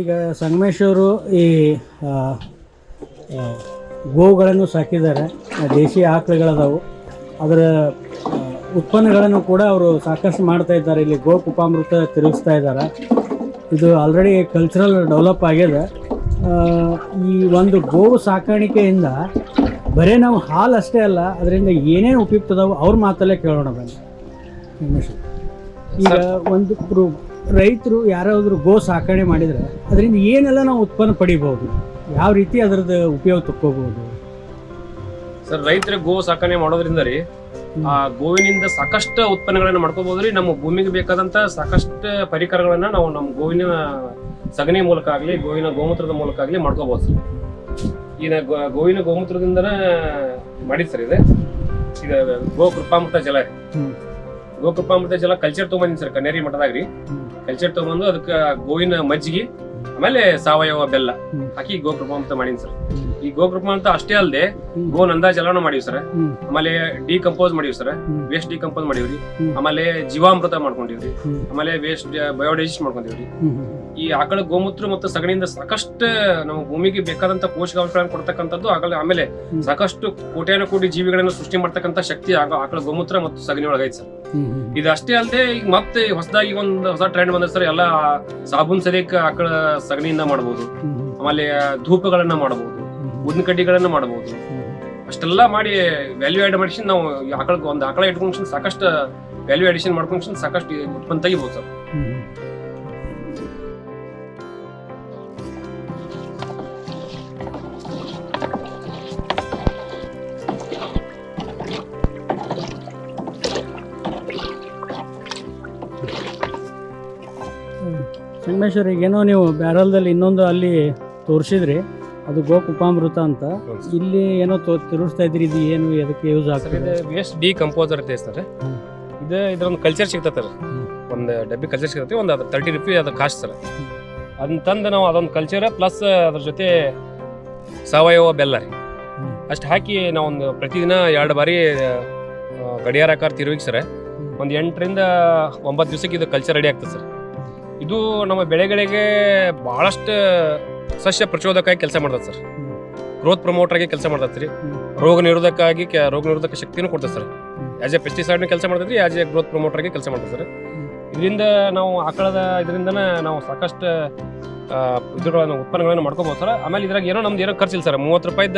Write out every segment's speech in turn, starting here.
ಈಗ ಸಂಗಮೇಶ್ವರು ಈ ಗೋವುಗಳನ್ನು ಸಾಕಿದ್ದಾರೆ. ದೇಶಿ ಆಕಳುಗಳದಾವು. ಅದರ ಉತ್ಪನ್ನಗಳನ್ನು ಕೂಡ ಅವರು ಸಾಕಷ್ಟು ಮಾಡ್ತಾ ಇದ್ದಾರೆ. ಇಲ್ಲಿ ಗೋ ಕುಪಾಮೃತ ತಿರುಗಿಸ್ತಾ ಇದ್ದಾರೆ. ಇದು ಆಲ್ರೆಡಿ ಕಲ್ಚರಲ್ ಡೆವಲಪ್ ಆಗಿದೆ. ಈ ಒಂದು ಗೋವು ಸಾಕಾಣಿಕೆಯಿಂದ ಬರೀ ನಾವು ಹಾಲು ಅಷ್ಟೇ ಅಲ್ಲ ಅದರಿಂದ ಏನೇನು ಉಪಯುಕ್ತದವು ಅವ್ರ ಮಾತಲ್ಲೇ ಕೇಳೋಣ ಬನ್ನಿ. ಈಗ ಒಂದು ರೈತರು ಯಾರಾದರೂ ಗೋ ಸಾಕಣೆ ಮಾಡಿದರೆ ಅದರಿಂದ ಏನೆಲ್ಲ ನಾವು ಉತ್ಪನ್ನ ಪಡಿಬೋದು ಯಾವ ರೀತಿ ಅದರದ್ದು ಉಪಯೋಗ ತಕ್ಕೋಬಹುದು? ಸರ್ ರೈತರ ಗೋ ಸಾಕಣೆ ಮಾಡೋದ್ರಿಂದ ರೀ ಆ ಗೋವಿನಿಂದ ಸಾಕಷ್ಟು ಉತ್ಪನ್ನಗಳನ್ನ ಮಾಡ್ಕೋಬಹುದ್ರಿ ನಮ್ಮ ಭೂಮಿಗೆ ಬೇಕಾದಂತ ಸಾಕಷ್ಟು ಪರಿಕರಗಳನ್ನ ನಾವು ನಮ್ಮ ಗೋವಿನ ಸಗಣಿ ಮೂಲಕ ಆಗ್ಲಿ ಗೋವಿನ ಗೋಮೂತ್ರದ ಮೂಲಕ ಆಗ್ಲಿ ಮಾಡ್ಕೋಬಹುದು ಸರ್. ಈಗ ಗೋವಿನ ಗೋಮೂತ್ರದಿಂದನೇ ಮಾಡಿದ್ ಸರ್ ಇದೆ. ಈಗ ಗೋ ಕೃಪಾಮೃತ ಜಲ ರೀ. ಗೋ ಕೃಪಾಮೃತ ಜಲ ಕಲ್ಚರ್ ತೊಗೊಂಬಂದಿನಿ ಸರ್ ಕನ್ನೇರಿ ಮಠದಾಗ ರೀ. ಕಲ್ಚರ್ ತಗೊಂಬಂದು ಅದಕ್ಕೆ ಗೋವಿನ ಮಜ್ಜಿಗೆ ಆಮೇಲೆ ಸಾವಯವ ಬೆಲ್ಲ. ಹಾಕಿ ಗೋಪ್ರಭಾವಂತ ಮಾಡೀನಿ ಸರ್. ಈ ಗೋಕೃಪ ಅಂತ ಅಷ್ಟೇ ಅಲ್ಲದೆ ಗೋನ್ ಗೋ ನಂದಾ ಜಲನ ಮಾಡೀವಿ ಸರ್. ಆಮೇಲೆ ಡಿಕಂಪೋಸ್ ಮಾಡೀವಿ ಸರ್. Waste decompose ಮಾಡಿವ್ರಿ. ಆಮೇಲೆ ಜೀವಾಮೃತ ಮಾಡ್ಕೊಂಡಿವ್ರಿ. ಆಮೇಲೆ ವೇಸ್ಟ್ ಬಯೋಡೈಜೆಸ್ಟ್ ಮಾಡ್ಕೊಂಡಿವ್ರಿ. ಈ ಆಕಳ ಗೋಮೂತ್ರ ಮತ್ತು ಸಗಣಿಯಿಂದ ಸಾಕಷ್ಟು ನಮ್ಮ ಭೂಮಿಗೆ ಬೇಕಾದಂತ ಪೋಷಕಾಂಶಗಳನ್ನು ಕೊಡ್ತಕ್ಕಂಥದ್ದು ಆಕಳ ಆಮೇಲೆ ಸಾಕಷ್ಟು ಕೋಟ್ಯಾನ ಕೋಟಿ ಜೀವಿಗಳನ್ನು ಸೃಷ್ಟಿ ಮಾಡ್ತಕ್ಕಂಥ ಶಕ್ತಿ ಆಕಳ ಗೋಮೂತ್ರ ಮತ್ತು ಸಗಣಿ ಒಳಗೈತೆ ಸರ್. ಇದು ಅಷ್ಟೇ ಅಲ್ಲದೆ ಈಗ ಮತ್ತೆ ಹೊಸದಾಗಿ ಒಂದು ಹೊಸ ಟ್ರೆಂಡ್ ಬಂದ ಸರ್. ಎಲ್ಲ ಸಾಬೂನ್ ಸರಿಯಕ್ಕೆ ಆಕಳ ಸಗಣಿಯಿಂದ ಮಾಡಬಹುದು ಆಮೇಲೆ ಧೂಪಗಳನ್ನ ಮಾಡಬಹುದು. ಉದ್ದಿನ ಕಡ್ಡಿಗಳನ್ನ ಮಾಡಬಹುದು. ಅಷ್ಟೆಲ್ಲ ಮಾಡಿ ವ್ಯಾಲ್ಯೂ ಆಡ್ ಮಾಡಿಸಿ ನಾವು ಆಕಳ ಒಂದು ಆಕಳ ಇಟ್ಕೊಂಡು ಸಾಕಷ್ಟು ವ್ಯಾಲ್ಯೂ ಅಡಿಷನ್ ಮಾಡ್ಕೊಂಡು ಸಾಕಷ್ಟು ಉತ್ಪನ್ನ ತೆಗಿಬಹುದು ಸರ್. ಸಂಗಮೇಶ್ವರ್ ಈಗೇನೋ ನೀವು ಬ್ಯಾರಲ್ದಲ್ಲಿ ಇನ್ನೊಂದು ಅಲ್ಲಿ ತೋರಿಸಿದ್ರಿ. ಅದು ಗೋಕುಪಾಮೃತ ಅಂತ. ಇಲ್ಲಿ ಏನೋ ತೋ ತಿರುಗಿಸ್ತಾ ಇದ್ರಿ ಇದು ಏನು ಅದಕ್ಕೆ ಯೂಸ್ ಸರ್ ಆಗ್ತದೆ ಇದು ವೇಸ್ಟ್ ಡಿ ಕಂಪೋಸರ್ ಐತೆ ಸರ್ ಹ್ಮ್. ಇದು ಇದ್ರೊಂದು ಕಲ್ಚರ್ ಸಿಗ್ತದೆ ಸರ್. ಹ್ಮ್. ಒಂದು ಡಬ್ಬಿ ಕಲ್ಚರ್ ಸಿಗ್ತೈತಿ ಒಂದು ಅದು ತರ್ಟಿ ರುಪಿ ಅದು ಕಾಸ್ಟ್ ಸರ್. ಅದನ್ನ ತಂದು ನಾವು ಅದೊಂದು ಕಲ್ಚರ್ ಪ್ಲಸ್ ಅದ್ರ ಜೊತೆ ಸಾವಯವ ಬೆಲ್ಲ ರೀ. ಹ್ಮ್. ಅಷ್ಟು ಹಾಕಿ ನಾವು ಒಂದು ಪ್ರತಿದಿನ ಎರಡು ಬಾರಿ ಆ, ಗಡಿಯಾರ ಆಕಾರ ತಿರುಗಿ ಸರ್. ಒಂದು ಎಂಟರಿಂದ ಒಂಬತ್ತು ದಿವಸಕ್ಕೆ ಇದು ಕಲ್ಚರ್ ರೆಡಿ ಆಗ್ತದೆ ಸರ್. ಇದು ನಮ್ಮ ಬೆಳೆಗಳಿಗೆ ಬಹಳಷ್ಟು ಸಸ್ಯ ಪ್ರಚೋದಕವಾಗಿ ಕೆಲಸ ಮಾಡ್ತದೆ ಸರ್. ಗ್ರೋತ್ ಪ್ರಮೋಟರ್ ಆಗಿ ಕೆಲಸ ಮಾಡ್ತದೆ ರೀ ರೋಗ ನಿರೋಧಕ ಆಗಿ ಕೆ- ರೋಗ ನಿರೋಧಕ ಶಕ್ತಿನೂ ಕೊಡ್ತದೆ ಸರ್. ಆಸ್ ಎ ಪೆಸ್ಟಿಸೈಡ್ ಕೆಲಸ ಮಾಡ್ತೈತಿ ಆಸ್ ಎ ಗ್ರೋತ್ ಪ್ರಮೋಟರ್ ಆಗಿ ಕೆಲಸ ಮಾಡ್ತದೆ ಸರ್. ಇದರಿಂದ ನಾವು ಆಕಳದ ಇದರಿಂದ ನಾವು ಸಾಕಷ್ಟು ಇದ್ರೊಳಗೆ ಉತ್ಪನ್ನಗಳನ್ನು ಮಾಡ್ಕೋಬಹುದು ಸರ್. ಆಮೇಲೆ ಇದ್ರಾಗ ಏನೋ ನಮ್ದು ಏನೋ ಖರ್ಚಿಲ್ಲ ಸರ್. ಮೂವತ್ತು ರೂಪಾಯಿದ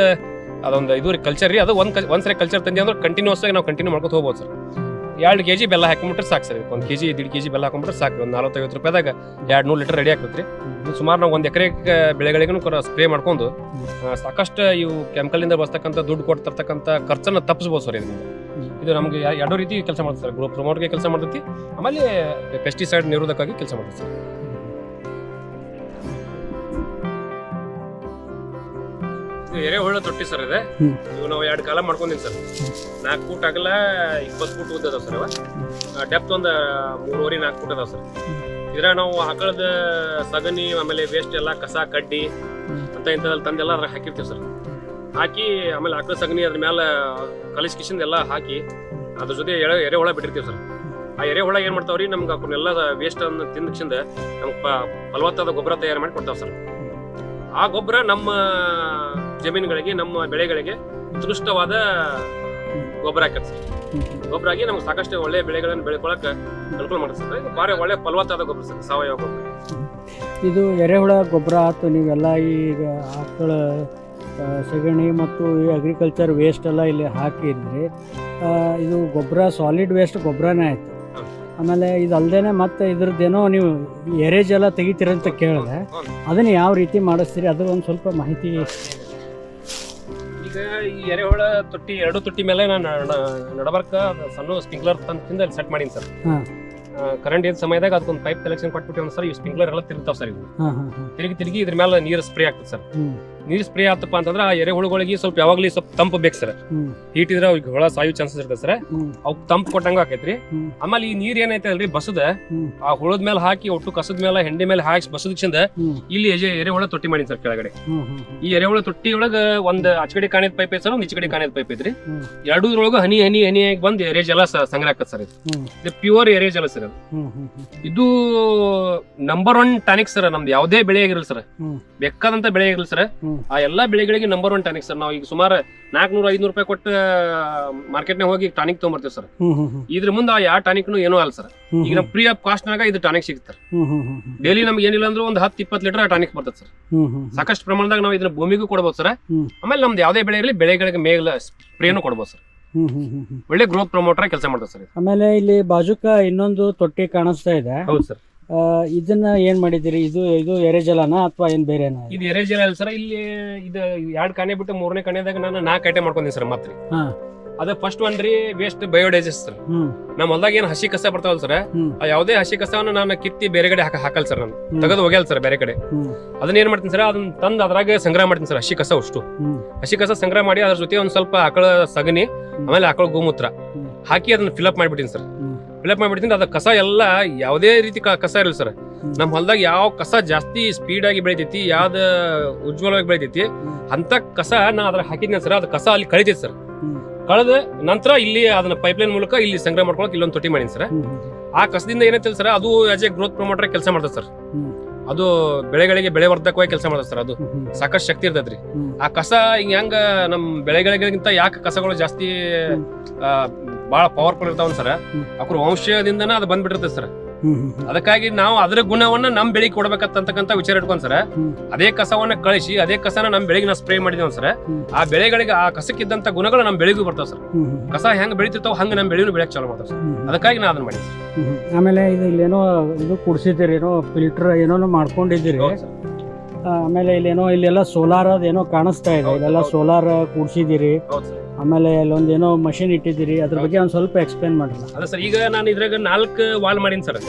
ಅದೊಂದು ಇದು ರೀ ಕಲ್ಚರ್ ರೀ ಅದು ಒಂದು ಒಂದ್ಸರಿ ಕಲ್ಚರ್ ತಂದಿ ಅಂದ್ರೆ ಕಂಟಿನ್ಯೂಸ್ ಆಗಿ ನಾವು ಕಂಟಿನ್ಯೂ ಮಾಡ್ಕೊತ ಹೋಗ್ಬೋದು ಸರ್. ಎರಡು ಕೆಜಿ ಬೆಲ್ಲ ಹಾಕೊಂಬಿಟ್ರೆ ಸಾಕು ಸರ್ ಒಂದು ಕೆಜಿ ದಿಡ್ ಕೆಜಿ ಬೆಲ್ಲ ಹಾಕೊಂಬಿಟ್ರೆ ಸಾಕು. ಒಂದು ನಲವತ್ತೈವತ್ತು ರೂಪಾಯಿದಾಗ ಎರಡು ನೂರು ಲೀಟರ್ ರೆಡಿ ಆಗ್ತೈತೆ ರೀ ಸುಮಾರು ನಾವು ಒಂದು ಎಕರೆ ಬೆಳೆಗಳಿಗೂ ಕೂಡ ಸ್ಪ್ರೇ ಮಾಡ್ಕೊಂಡು ಸಾಕಷ್ಟು ಇವು ಕೆಮಿಕಲಿಂದ ಬರ್ತಕ್ಕಂಥ ದುಡ್ಡು ಕೊಟ್ಟು ತರ್ತಕ್ಕಂಥ ಖರ್ಚನ್ನು ತಪ್ಪಿಸ್ಬೋದು ಸರ್ ಇದರಿಂದ. ಇದು ನಮಗೆ ಎರಡೂ ರೀತಿ ಕೆಲಸ ಮಾಡ್ತದೆ ಸರ್. ಗ್ರೋ ಪ್ರಮೋಟ್ಗೆ ಕೆಲಸ ಮಾಡ್ತೈತಿ. ಆಮೇಲೆ ಪೆಸ್ಟಿಸೈಡ್ ನಿರೋಧಕ್ಕಾಗಿ ಕೆಲಸ ಮಾಡ್ತೈತಿ ಸರ್. ಇದು ಎರೆಹುಳ ತೊಟ್ಟಿ ಸರ್ ಇದೆ. ಇವು ನಾವು ಎರಡು ಕಾಲ ಮಾಡ್ಕೊಂಡಿನಿ ಸರ್. ನಾಲ್ಕು ಫೂಟ್ ಅಗಲ ಇಪ್ಪತ್ತು ಫೂಟ್ ಉದ್ದ ಅದಾವ ಸರ್ ಅವ. ಡೆಪ್ತ್ ಒಂದು ಮೂರುವರೆ ನಾಲ್ಕು ಫೂಟ್ ಅದಾವ ಸರ್. ಇದ್ರ ನಾವು ಆಕಳದ ಸಗಣಿ ಆಮೇಲೆ ವೇಸ್ಟ್ ಎಲ್ಲ ಕಸ ಕಡ್ಡಿ ಅಂತ ಇಂಥದ್ರಲ್ಲಿ ತಂದೆಲ್ಲ ಅದ್ರ ಹಾಕಿರ್ತೀವಿ ಸರ್. ಹಾಕಿ ಆಮೇಲೆ ಆಕಳ ಸಗಣಿ ಅದ್ರ ಮೇಲೆ ಕಲಿಸ್ ಕಿಶನ್ ಎಲ್ಲ ಹಾಕಿ ಅದ್ರ ಜೊತೆ ಎಳೆ ಎರೆಹುಳ ಬಿಟ್ಟಿರ್ತೀವಿ ಸರ್. ಆ ಎರೆಹುಳ ಏನು ಮಾಡ್ತಾವ್ರಿ? ನಮ್ಗೆ ಅವನ್ನೆಲ್ಲ ವೇಸ್ಟ್ ಅನ್ನು ತಿಂದಕ್ಷಿಂದ ನಮ್ಗೆ ಫಲವತ್ತಾದ ಗೊಬ್ಬರ ತಯಾರು ಮಾಡಿ ಕೊಡ್ತಾವ ಸರ್. ಆ ಗೊಬ್ಬರ ನಮ್ಮ ಜಮೀನುಗಳಿಗೆ ನಮ್ಮ ಬೆಳೆಗಳಿಗೆ ಉತ್ಕೃಷ್ಟವಾದ ಗೊಬ್ಬರ ಹಾಕತ್ತೆ. ಗೊಬ್ಬರ ಆಗಿ ನಮ್ಗೆ ಸಾಕಷ್ಟು ಒಳ್ಳೆ ಬೆಳೆಗಳನ್ನು ಬೆಳ್ಕೊಳಕ ಅನುಕೂಲ ಮಾಡುತ್ತೆ ಸರ್. ಇದು ಭಾರಿ ಒಳ್ಳೆ ಫಲವತ್ತಾದ ಗೊಬ್ಬರ ಸರ್ ಸಾವಯವ ಗೊಬ್ಬರ. ಇದು ಎರೆಹುಳ ಗೊಬ್ಬರ ಆಯ್ತು ನೀವೆಲ್ಲ ಈಗ ಆಕಳ ಸೆಗಣಿ ಮತ್ತು ಈ ಅಗ್ರಿಕಲ್ಚರ್ ವೇಸ್ಟ್ ಎಲ್ಲ ಇಲ್ಲಿ ಹಾಕಿದ್ರಿ ಇದು ಗೊಬ್ಬರ ಸಾಲಿಡ್ ವೇಸ್ಟ್ ಗೊಬ್ಬರನೇ ಆಯ್ತು. ಆಮೇಲೆ ಇದು ಮತ್ತೆ ಇದ್ರದ್ದೇನೋ ನೀವು ಎರೇಜ್ ಎಲ್ಲ ತೆಗಿತೀರಂತ ಕೇಳಿದೆ. ಅದನ್ನು ಅದನ್ನ ಯಾವ ರೀತಿ ಮಾಡಿಸ್ತೀರಿ? ಅದು ಒಂದು ಸ್ವಲ್ಪ ಮಾಹಿತಿ ಈ ಎರೆಹುಳ ತೊಟ್ಟಿ ಎರಡು ತೊಟ್ಟಿ ಮೇಲೆ ನಾನು ನಡಬರ್ಕ ಸಣ್ಣ ಸ್ಪ್ರಿಂಕ್ಲರ್ ತಂದಿಂದ ಅಲ್ಲಿ ಸೆಟ್ ಮಾಡೀನಿ ಸರ್. ಕರೆಂಟ್ ಇದ್ದ ಸಮಯದಾಗ ಅದಕ್ಕೊಂದು ಪೈಪ್ ಕಲೆಕ್ಷನ್ ಕೊಟ್ಬಿಟ್ಟಿವ್ ಸರ್ ಈ ಸ್ಪ್ರಿಂಕ್ಲರ್ ಎಲ್ಲ ತಿರುಗ್ತಾವ ಸರ್ ಇದು ತಿರುಗಿ ತಿರುಗಿ ಇದ್ರ ಮೇಲೆ ನೀರು ಸ್ಪ್ರೇ ಆಗ್ತದೆ ಸರ್. ನೀರ್ ಸ್ಪ್ರೇ ಆತಪ್ಪ ಅಂತಂದ್ರೆ ಆ ಎರೆಹುಳುಗಳಿಗೆ ಸ್ವಲ್ಪ ಯಾವಾಗ್ಲೂ ಸ್ವಲ್ಪ ತಂಪು ಬೇಕು ಸರ್. ಹೀಟ್ ಇದ್ರೆ ಅವ್ರಿಗೆ ಹುಳ ಸಾಯೋ ಚಾನ್ಸಸ್ ಇರ್ತದೆ ಸರ್. ಅವ್ಕ್ ತಂಪು ಕೊಟ್ಟಂಗ ಆಕೈತ್ರಿ. ಆಮೇಲೆ ಈ ನೀರ್ ಏನೈತೆ ಅಲ್ರಿ ಬಸದ ಆ ಹುಳದ ಮೇಲೆ ಹಾಕಿ ಒಟ್ಟು ಕಸದ ಮೇಲೆ ಹೆಂಡಿ ಮೇಲೆ ಹಾಕಿ ಬಸದ ಚಂದ ಇಲ್ಲಿ ಎಜೆ ಎರೆಹುಳ ತೊಟ್ಟಿ ಮಾಡಿ ಸರ್ ಕೆಳಗಡೆ. ಈ ಎರೆಹುಳ ತೊಟ್ಟಿ ಒಳಗ ಒಂದ್ ಆಚಕಡೆ ಕಾಣಿದ ಪೈಪ್ ಐತೆ ಸರ್ ಒಂದ್ ಈಚಕಡೆ ಕಾಣಿದ ಪೈಪ್ ಐತ್ರಿ. ಎರಡೂದ್ರೊಳಗ ಹನಿ ಹನಿ ಹನಿ ಆಗಿ ಬಂದ್ ಎರೆ ಜಲ ಸಂಗ್ರಹ ಆಕತ್ ಸರ್ ಇದು. ಪ್ಯೂರ್ ಎರೆ ಜಲ ಸರ್ ಇದು. ನಂಬರ್ ಒನ್ ಟಾನಿಕ್ ಸರ್ ನಮ್ದು ಯಾವುದೇ ಬೆಳೆ ಆಗಿರಲಿ ಸರ್. ಬೇಕಾದಂತ ಬೆಳೆ ಆಗಿರಲಿ ಸರ್. ಆ ಎಲ್ಲಾ ಬೆಳೆಗಳಿಗೆ ನಂಬರ್ ಒನ್ ಟಾನಿಕ್ ಸರ್ ನಾವು ಈಗ ಸುಮಾರು ನಾಲ್ಕನೂರ ಐದ್ನೂರು ರೂಪಾಯಿ ಕೊಟ್ಟು ಮಾರ್ಕೆಟ್ನಾಗ ಹೋಗಿ ಟಾನಿಕ್ ತೊಗೊಂಬರ್ತೀವಿ ಸರ್ ಇದ್ರ ಮುಂದೆ ಆ ಯಾವ ಟಾನಿಕ್ನು ಏನೂ ಅಲ್ಲ ಸರ್ ಈಗ ನಮ್ಮ ಫ್ರೀ ಆಫ್ ಕಾಸ್ಟ್ ನಾಗ ಇದು ಟಾನಿಕ್ ಸಿಗುತ್ತೆ ಡೈಲಿ ನಮ್ಗೆ ಏನಿಲ್ಲ ಅಂದ್ರೆ ಒಂದು ಹತ್ತು ಇಪ್ಪತ್ತು ಲೀಟರ್ ಟಾನಿಕ್ ಬರ್ತದೆ ಸರ್ ಸಾಕಷ್ಟು ಪ್ರಮಾಣದಾಗ ನಾವು ಇದನ್ನ ಭೂಮಿಗೂ ಕೊಡ್ಬೋದು ಸರ್ ಆಮೇಲೆ ನಮ್ದು ಯಾವುದೇ ಬೆಳೆ ಇರಲಿ ಬೆಳೆಗಳಿಗೆ ಸ್ಪ್ರೇ ಸ್ಪ್ರೇನು ಕೊಡ್ಬೋದು ಸರ್ ಒಳ್ಳೆ ಗ್ರೋತ್ ಪ್ರಮೋಟರ್ ಕೆಲಸ ಮಾಡ್ತದೆ ಸರ್ ಆಮೇಲೆ ಇಲ್ಲಿ ಬಾಜುಕ ಇನ್ನೊಂದು ತೊಟ್ಟಿ ಕಾಣಿಸ್ತಾ ಇದೆ. ಹೌದು ಸರ್ ಇದನ್ನ ಏನ್ ಮಾಡಿದಿರಿ ಇದು ಇದು ಎರೆಜಲನ ಅಥವಾ ಏನ್ ಬೇರೆನಾ ಇದು ಎರೆಜಲ ಅಲ್ಲ ಸರ್ ಇಲ್ಲಿ ಇದು ಎರಡು ಕಣೆ ಬಿಟ್ಟು ಮೂರನೇ ಕಣೆದಾಗ ನಾನು ನಾಲ್ಕು ಐಟಮ್ ಮಾಡ್ಕೊಂತೀನಿ ಸರ್ ಮತ್ತೆ ಹಾ. ಅದ ಫಸ್ಟ್ ಒನ್ ರೀ ವೇಸ್ಟ್ ಬಯೋಡೈಜೆಸ್ಟ್ ಸರ್. ಹ್ಮ್. ನಮ್ಮ ಹೊಲ್ದಾಗ ಏನು ಹಸಿ ಕಸ ಬರ್ತಾವಲ್ಲ ಸರ್ ಹ್ಮ್. ಆ ಯಾವುದೇ ಹಸಿ ಕಸವನ್ನ ನಾನು ಕಿತ್ತಿ ಬೇರೆ ಕಡೆ ಹಾಕ ಹಾಕಲ್ಲ ಸರ್ ನಾನು. ಹ್ಮ್. ತೆಗೆದು ಹೋಗ್ಯಾಲ ಸರ್ ಬೇರೆ ಕಡೆ. ಹ್ಮ್. ಅದನ್ನ ಏನ್ ಮಾಡ್ತೀನಿ ಸರ್ ಅದನ್ನ ತಂದು ಅದ್ರಾಗ ಸಂಗ್ರಹ ಮಾಡ್ತೀನಿ ಸರ್ ಹಸಿ ಕಸ ಅಷ್ಟು. ಹ್ಮ್. ಹಸಿ ಕಸ ಸಂಗ್ರಹ ಮಾಡಿ ಅದ್ರ ಜೊತೆ ಒಂದ್ ಸ್ವಲ್ಪ ಆಕಳ ಸಗಣಿ ಆಮೇಲೆ ಆಕಳ ಗೋಮೂತ್ರ. ಹಾಕಿ ಅದನ್ನ ಅಪ್ ಮಾಡ್ಬಿಟ್ಟಿನಿ ಸರ್. ಫಿಲಪ್ ಮಾಡ್ಬಿಡ್ತೀನಿ. ಅದ ಕಸ ಎಲ್ಲ ಯಾವುದೇ ರೀತಿ ಕ- ಕಸ ಇರಲಿ ಸರ್. ನಮ್ಮ ಹೊಲದಾಗ ಯಾವ ಕಸ ಜಾಸ್ತಿ ಸ್ಪೀಡ್ ಆಗಿ ಬೆಳಿತೈತಿ ಯಾವ್ದ ಉಜ್ವಲವಾಗಿ ಬೆಳಿತೈತಿ. ಅಂತ ಕಸ ನಾ ಅದ್ರ ಹಾಕಿದ್ನ ಸರ್. ಅದು ಕಸ ಅಲ್ಲಿ ಕಳಿತೈತಿ ಸರ್. ಕಳೆದ ನಂತರ ಇಲ್ಲಿ ಅದನ್ನ ಪೈಪ್ಲೈನ್ ಮೂಲಕ ಇಲ್ಲಿ ಸಂಗ್ರಹ ಮಾಡ್ಕೊಳಕ್ ಇಲ್ಲೊಂದು ತೊಟ್ಟಿ ಮಾಡಿನಿ ಸರ್. ಆ ಕಸದಿಂದ ಏನೈತಿ ಸರ್ ಅದು ಆಸ್ ಎ ಗ್ರೋತ್ ಪ್ರಮೋಟರ್ ಕೆಲಸ ಮಾಡ್ತದೆ ಸರ್. ಹ್ಮ್. ಅದು ಬೆಳೆಗಳಿಗೆ ಬೆಳೆ ವರ್ಧಕವಾಗಿ ಕೆಲಸ ಮಾಡ್ತದೆ ಸರ್ ಅದು. ಸಾಕಷ್ಟು ಶಕ್ತಿ ಇರ್ತದ್ರಿ ಹ್ಮ್. ಆ ಕಸ ಹಿಂಗ ಹೆಂಗ ನಮ್ ಬೆಳೆಗಳಿಗಿಂತ ಯಾಕೆ ಕಸಗಳು ಜಾಸ್ತಿ ಆ, ಬಹಳ ಪವರ್ಫುಲ್ ಇರ್ತಾವ ಸರ್ ಅಕ್ರ ಅವ್ರ ವಂಶದಿಂದನ ಅದು ಬಂದ್ಬಿಟ್ಟಿರ್ತದೆ ಸರ್ ಅದಕ್ಕಾಗಿ ನಾವು ಅದ್ರ ಗುಣವನ್ನ ನಮ್ ಬೆಳಿಗ್ಗೆ ಕೊಡ್ಬೇಕಂತಕ್ಕಂತ ವಿಚಾರ ಇಟ್ಕೊಂಡ್ ಸರ್ ಅದೇ ಕಸವನ್ನ ಕಳಿಸಿ ಅದೇ ಕಸನ ನಮ್ ಬೆಳಿಗ್ಗೆ ನಾ ಸ್ಪ್ರೇ ಮಾಡಿದೇವ್ ಸರ್ ಆ ಬೆಳೆಗಳಿಗೆ ಆ ಕಸಕ್ಕಿದ್ದಂತ ಗುಣಗಳು ನಮ್ ಬೆಳೆಗೂ ಬರ್ತಾವ ಸರ್ ಕಸ ಹೆಂಗ್ ಬೆಳಿತಿರ್ತಾವ ಹಂಗ ನಮ್ ಬೆಳೆನೂ ಬೆಳೆಯಕ್ ಚಾಲು ಮಾಡ್ತಾವ ಸರ್. ಅದಕ್ಕಾಗಿ ನಾ ಅದನ್ನ ಮಾಡಿ. ಆಮೇಲೆ ಇದು ಇಲ್ಲೇನೋ ಇದು ಕುಡ್ಸಿದಿರಿ ಏನೋ ಫಿಲ್ಟರ್ ಏನೋ ಮಾಡ್ಕೊಂಡಿದ್ದೀರಿ. ಆಮೇಲೆ ಇಲ್ಲೇನೋ ಇಲ್ಲೆಲ್ಲ ಸೋಲಾರ್ ಅದೇನೋ ಕಾಣಿಸ್ತಾ ಇದೆ. ಇಲ್ಲೆಲ್ಲ ಸೋಲಾರ್ ಕೂಡ್ಸಿದಿರಿ ಆಮೇಲೆ ಅಲ್ಲೊಂದು ಏನೋ ಮಷಿನ್ ಇಟ್ಟಿದ್ದೀರಿ ಅದ್ರ ಬಗ್ಗೆ ಒಂದು ಸ್ವಲ್ಪ ಎಕ್ಸ್ಪ್ಲೇನ್ ಮಾಡ್ರಿ ಅಲ್ಲ ಸರ್ ಈಗ ನಾನು ಇದ್ರಾಗ ನಾಲ್ಕು ವಾಲ್ ಮಾಡೀನಿ ಸರ್